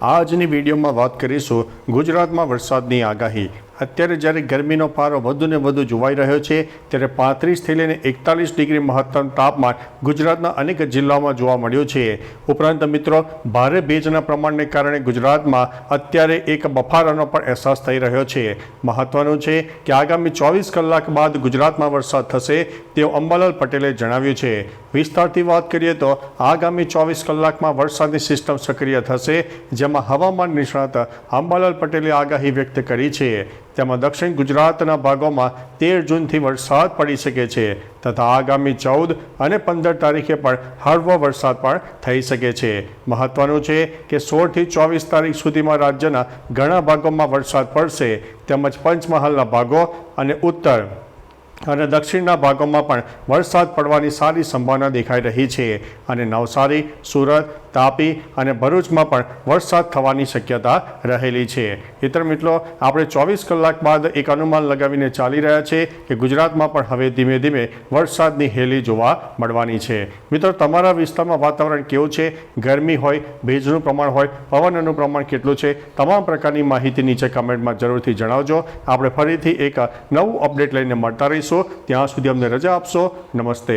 આજની વિડીયોમાં વાત કરીશું ગુજરાતમાં વરસાદની આગાહી. અત્યારે જ્યારે ગરમીનો પારો વધુ ને વધુ જોવાઈ રહ્યો છે, ત્યારે પાંત્રીસથી લઈને એકતાલીસ ડિગ્રી મહત્તમ તાપમાન ગુજરાતના અનેક જિલ્લાઓમાં જોવા મળ્યું છે. ઉપરાંત મિત્રો, ભારે ભેજના પ્રમાણને કારણે ગુજરાતમાં અત્યારે એક બફારાનો પણ અહેસાસ થઈ રહ્યો છે. મહત્વનું છે કે આગામી ચોવીસ કલાક બાદ ગુજરાતમાં વરસાદ થશે તેવું અંબાલાલ પટેલે જણાવ્યું છે. વિસ્તારથી વાત કરીએ તો, આગામી ચોવીસ કલાકમાં વરસાદની સિસ્ટમ સક્રિય થશે જેમાં હવામાન નિષ્ણાત અંબાલાલ પટેલે આગાહી વ્યક્ત કરી છે. તેમાં દક્ષિણ ગુજરાતના ભાગોમાં તેર જૂનથી વરસાદ પડી શકે છે તથા આગામી ચૌદ અને પંદર તારીખે પણ હળવો વરસાદ પણ થઈ શકે છે. મહત્વનું છે કે સોળથી ચોવીસ તારીખ સુધીમાં રાજ્યના ઘણા ભાગોમાં વરસાદ પડશે. તેમજ પંચમહાલના ભાગો અને ઉત્તર અને દક્ષિણના ભાગોમાં પણ વરસાદ પડવાની સારી સંભાવના દેખાઈ રહી છે. અને નવસારી, સુરત તાપી અને ભરૂચમાં પણ વરસાદ થવાની શક્યતા રહેલી છે. ઇતર મિત્રો, આપણે ચોવીસ કલાક બાદ એક અનુમાન લગાવીને ચાલી રહ્યા છે કે ગુજરાતમાં પણ હવે ધીમે ધીમે વરસાદની હેલી જોવા મળવાની છે. મિત્રો, તમારા વિસ્તારમાં વાતાવરણ કેવું છે? ગરમી હોય, ભેજનું પ્રમાણ હોય, પવનનું પ્રમાણ કેટલું છે? તમામ પ્રકારની માહિતી નીચે કમેન્ટમાં જરૂરથી જણાવજો. આપણે ફરીથી એક નવું અપડેટ લઈને મળતા રહીશું. ત્યાં સુધી અમને રજા આપશો. નમસ્તે.